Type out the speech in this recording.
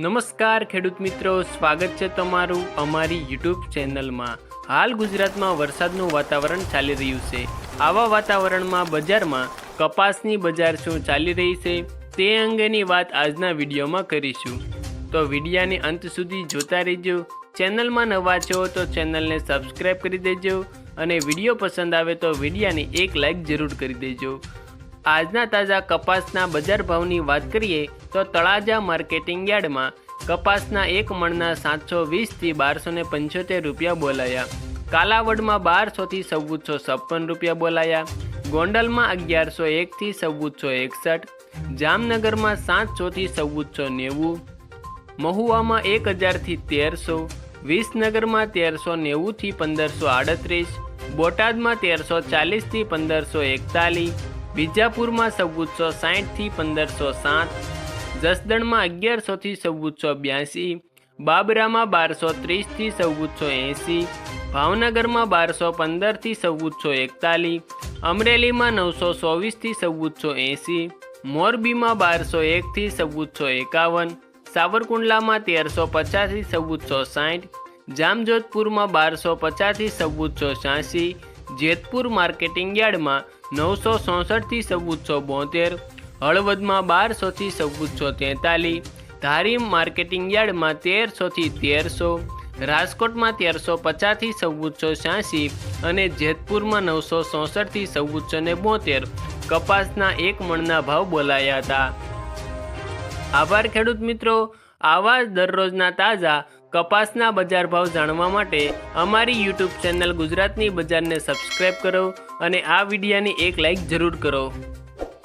નમસ્કાર ખેડૂત મિત્રો, સ્વાગત છે તમારું અમારી યુટ્યુબ ચેનલમાં. હાલ ગુજરાતમાં વરસાદનું વાતાવરણ ચાલી રહ્યું છે. આવા વાતાવરણમાં બજારમાં કપાસની બજાર શું ચાલી રહી છે તે અંગેની વાત આજના વિડીયોમાં કરીશું. તો વિડીયાને અંત સુધી જોતા રહેજો. ચેનલમાં નવા છો તો ચેનલને સબસ્ક્રાઈબ કરી દેજો અને વીડિયો પસંદ આવે તો વિડીયાને એક લાઈક જરૂર કરી દેજો. આજના તાજા કપાસના બજાર ભાવની વાત કરીએ તો તળાજા માર્કેટિંગ યાર્ડમાં કપાસના એક મણના સાતસો વીસથી બારસો ને પંચોતેર રૂપિયા બોલાયા. કાલાવડમાં બારસોથી ચૌદસો છપ્પન રૂપિયા બોલાયા. ગોંડલમાં અગિયારસો એકથી ચૌદસો એકસઠ. જામનગરમાં સાતસોથી ચૌદસો નેવું. મહુવામાં એક હજારથી તેરસો. વિસનગરમાં તેરસો નેવુંથી પંદરસો આડત્રીસ. બોટાદમાં તેરસો ચાલીસથી પંદરસો એકતાલીસ. વિજાપુરમાં ચૌદસો સાહીઠથી પંદરસો સાત, જસદણમાં અગિયારસોથી ચૌદસો બ્યાસી, બાબરામાં બારસો ત્રીસથી ચૌદસો એંસી, ભાવનગરમાં બારસો પંદરથી ચૌદસો એકતાલીસ, અમરેલીમાં નવસો ચોવીસથી ચૌદસો એંસી, મોરબીમાં બારસો એકથી ચૌદસો એકાવન, સાવરકુંડલામાં તેરસો પચાસથી ચૌદસો સાઠ જામજોધપુરમાં બારસો પચાસથી ચૌદસો છ્યાસી જેતપુર માર્કેટિંગ યાર્ડમાં નવસો ચોસઠથી ચૌદસો બોતેર, હળવદમાં બારસોથી ચૌદસો તેતાલીસ, ધારી માર્કેટિંગ યાર્ડમાં તેરસોથી તેરસો, રાજકોટમાં તેરસો પચાસથી ચૌદસો છ્યાસી અને જેતપુરમાં નવસો ચોસઠથી ચૌદસો ને બોતેર. કપાસના એક મણના ભાવ બોલાયા હતા. આભાર ખેડૂત મિત્રો, આવા જ દરરોજના તાજા કપાસના બજાર ભાવ જાણવા માટે અમારી યુટ્યુબ ચેનલ ગુજરાતની બજારને સબસ્ક્રાઈબ કરો અને આ વિડીયાની એક લાઈક જરૂર કરો.